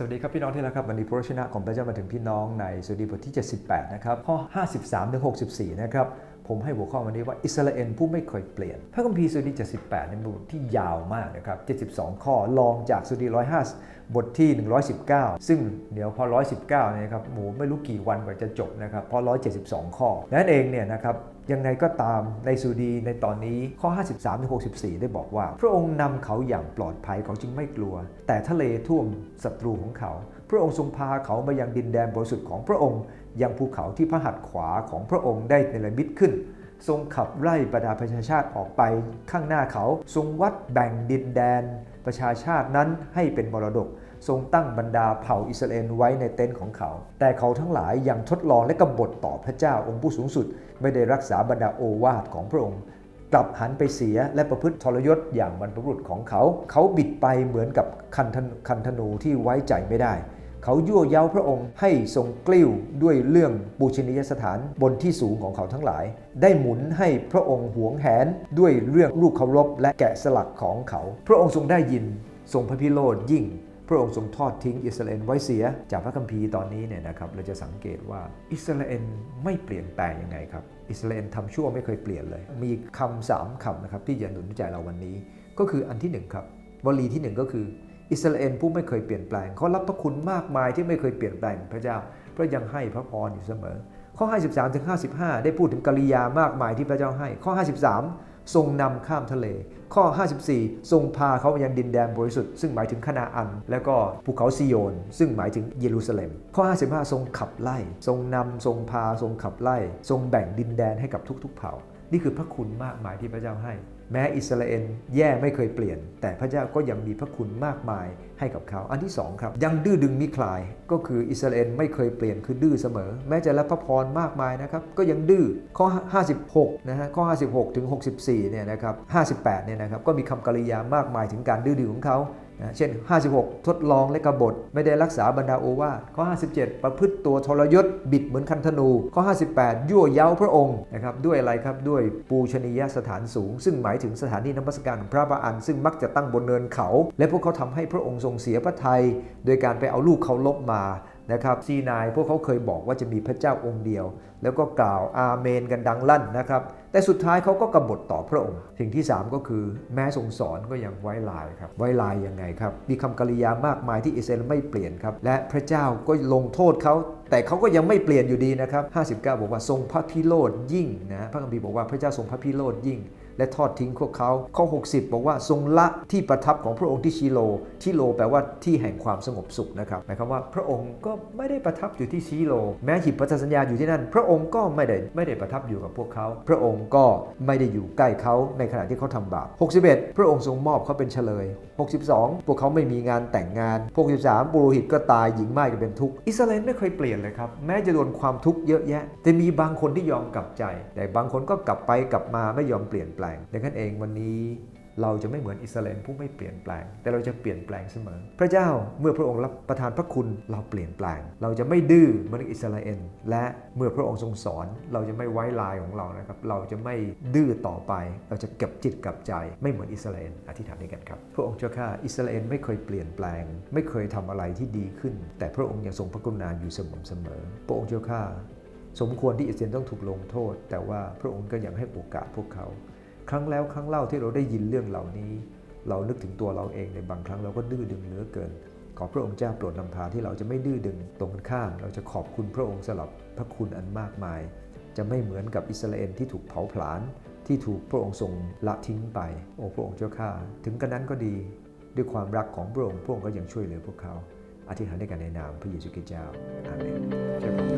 สวัสดีครับพี่น้องที่รักครับวันนี้พระชนะของพระเจ้ามาถึงพี่น้องในสดุดีบทที่ 78 นะครับข้อ 53 ถึง 64 นะครับ ผมให้หัวข้อวันนี้ว่าอิสราเอลผู้ไม่เคยเปลี่ยน พระคัมภีร์สดุดี78เป็นบทที่ยาวมากนะครับ 72 ข้อลองจากสดี105 บทที่ 119 ซึ่งเดี๋ยวพอ 119เนี่ยนะครับหมูไม่รู้กี่วันกว่าจะจบนะครับเพราะ 172 ข้อ นั่นเองเนี่ยนะครับยังไงก็ตามในสุดีในตอนนี้ข้อ 53ถึง64 ได้บอกว่า พระองค์นำเขาอย่างปลอดภัยเขาจึงไม่กลัว แต่ทะเลท่วมศัตรูของเขา พระองค์ทรงพาเขามายังดินแดนบริสุทธิ์ของพระองค์ยังภูเขาที่พระหัตถ์ขวาของพระองค์ได้เนระมิตขึ้น ทรงขับไล่บรรดาประชาชาติออกไปข้างหน้าเขา ทรงวัดแบ่งดินแดน ประชาชาตินั้นให้เป็นมรดก ทรงตั้งบรรดาเผ่าอิสราเอลไว้ในเต็นท์ของเขา แต่เขาทั้งหลายยังทดลองและกบฏต่อพระเจ้าองค์ผู้สูงสุด ไม่ได้รักษาบรรดาโอวาทของพระองค์กลับหันไปเสียและประพฤติทรยศอย่างบรรพบุรุษของเขา เขาบิดไปเหมือนกับคันธนคันธนูที่ไว้ใจไม่ได้ เขายั่วเย้าพระองค์ให้ทรงกลิ้วด้วยเรื่องบูชนียสถานบนที่สูงของเขาทั้งหลาย ได้หมุนให้พระองค์หวงแหนด้วยเรื่องลูกเคารพและแกะสลักของเขา พระองค์ทรงได้ยินทรงพระพิโรธยิ่ง พระองค์ทรงทอดทิ้งอิสราเอลไว้เสีย จากพระคัมภีร์ตอนนี้เนี่ยนะครับเราจะสังเกตว่าอิสราเอลไม่เปลี่ยนแปลงยังไงครับอิสราเอลทำชั่วไม่เคยเปลี่ยนเลย มีคำสามคำนะครับที่จะหนุนใจเราวันนี้ ก็คืออันที่หนึ่งครับวลีที่หนึ่งก็คือ อิสราเอลผู้ไม่เคยเปลี่ยนแปลงเขารับพระคุณมากมายที่ไม่เคยเปลี่ยนแปลงพระเจ้าเพราะยังให้พระพรอยู่เสมอ ข้อ 53ถึง55 ได้พูดถึงกริยามากมายที่พระเจ้าให้ ข้อ 53 ทรงนำข้ามทะเล ข้อ 54 ทรงพาเขาไปยังดินแดนบริสุทธิ์ซึ่งหมายถึงคานาอัน แล้วก็ภูเขาซิโยน ซึ่งหมายถึงเยรูซาเล็ม ข้อ 55 ทรงขับไล่ ทรงนำทรงพาทรงขับไล่ ทรงแบ่งดินแดนให้กับทุกๆ เผ่า นี่คือพระคุณมากมายที่พระเจ้าให้ แม้อิสราเอลแย่ไม่เคยเปลี่ยน แต่พระเจ้าก็ยังมีพระคุณมากมายให้กับเขา อันที่สองครับ ยังดื้อดึงมิคลาย ก็คืออิสราเอลไม่เคยเปลี่ยนคือดื้อเสมอ แม้จะรับพระพรมากมายนะครับ ก็ยังดื้อข้อ 56 นะฮะข้อ 56 ถึง 64 เนี่ยนะครับ 58 เนี่ยนะครับ ก็มีคำกริยามากมายถึงการดื้อดึงของเขา นะเช่น 56 ทดลองและกบฏไม่ได้รักษาบรรดาโอวาทข้อ 57 ประพฤติตัวทรยศบิดเหมือนคันธนู ข้อ 58 ยั่วเย้าพระองค์นะครับด้วยอะไรครับด้วยปูชนียสถานสูง ซึ่งหมายถึงสถานที่นมัสการของพระบาอัน ซึ่งมักจะตั้งบนเนินเขา และพวกเขาทำให้พระองค์ทรงเสียพระทัยโดยการไปเอาลูกเขาลบมา นะครับซีนายพวกเขาเคยบอกว่าจะมีพระเจ้าองค์เดียว แล้วก็กล่าวอาเมนกันดังลั่นนะครับ แต่สุดท้ายเขาก็กบฏต่อพระองค์สิ่งที่ 3 ก็คือแม้ทรงสอนก็ยังไว้ลายครับ ไว้ลายยังไงครับ มีคำกริยามากมายที่อิสราเอลไม่เปลี่ยนครับ และพระเจ้าก็ลงโทษเขา แต่เขาก็ยังไม่เปลี่ยนอยู่ดีนะครับ59 บอกว่าทรงพระพิโรธยิ่งนะพระคัมภีร์บอกว่าพระเจ้าทรงพระพิโรธยิ่ง และทอดทิ้งพวกเขา ข้อ 60 บอกว่าทรงละที่ประทับของพระองค์ที่ชิโลชิโลแปลว่าที่แห่งความสงบสุขนะครับหมายความว่าพระองค์ก็ไม่ได้ประทับอยู่ที่ชิโล แม้หิบพันธสัญญาอยู่ที่นั่น พระองค์ก็ไม่ได้ไม่ได้ประทับอยู่กับพวกเขา พระองค์ก็ไม่ได้อยู่ใกล้เขาในขณะที่เขาทำบาป 61 พระองค์ทรงมอบเขาเป็นเฉลย 62 พวกเขาไม่มีงานแต่งงาน 63ปุโรหิตก็ตายหญิงไม่ายก็เป็นทุกข์อิสราเอลไม่เคยเปลี่ยนเลยครับแม้จะโดนความทุกข์เยอะแยะ แต่มีบางคนที่ยอมกลับใจ แต่บางคนก็กลับไปกลับมาไม่ยอมเปลี่ยนแปลงดังนั้นเองวันนี้เราจะไม่เหมือนอิสราเอลผู้ไม่เปลี่ยนแปลง แต่เราจะเปลี่ยนแปลงเสมอ พระเจ้าเมื่อพระองค์รับประทานพระคุณเราเปลี่ยนแปลง เราจะไม่ดื้อเหมือนอิสราเอลและเมื่อพระองค์ทรงสอน เราจะไม่ไว้ลายของเรานะครับ เราจะไม่ดื้อต่อไป เราจะเก็บจิตกับใจ ไม่เหมือนอิสราเอลอธิษฐานด้วยกันครับพระองค์เจ้าข้าอิสราเอลไม่เคยเปลี่ยนแปลง ไม่เคยทำอะไรที่ดีขึ้น แต่พระองค์ยังทรงพระกรุณาอยู่เสมอเสมอ พระองค์เจ้าข้าสมควรที่อิสราเอลต้องถูกลงโทษ แต่ว่าพระองค์ก็ยังให้โอกาสพวกเขา ครั้งแล้วครั้งเล่าที่เราได้ยินเรื่องเหล่านี้ เรานึกถึงตัวเราเองในบางครั้งเราก็ดื้อดึงเหลือเกิน ขอพระองค์เจ้าโปรดนำพาที่เราจะไม่ดื้อดึงตรงข้ามเราจะขอบคุณพระองค์สำหรับพระคุณอันมากมาย จะไม่เหมือนกับอิสราเอลที่ถูกเผาผลาญที่ถูกพระองค์ทรงละทิ้งไป โอ้พระองค์เจ้าข้าถึงกระนั้นก็ดี ด้วยความรักของพระองค์พระองค์ก็ยังช่วยเหลือพวกเขา อธิษฐานด้วยกันในนามพระเยซูคริสต์เจ้าอาเมน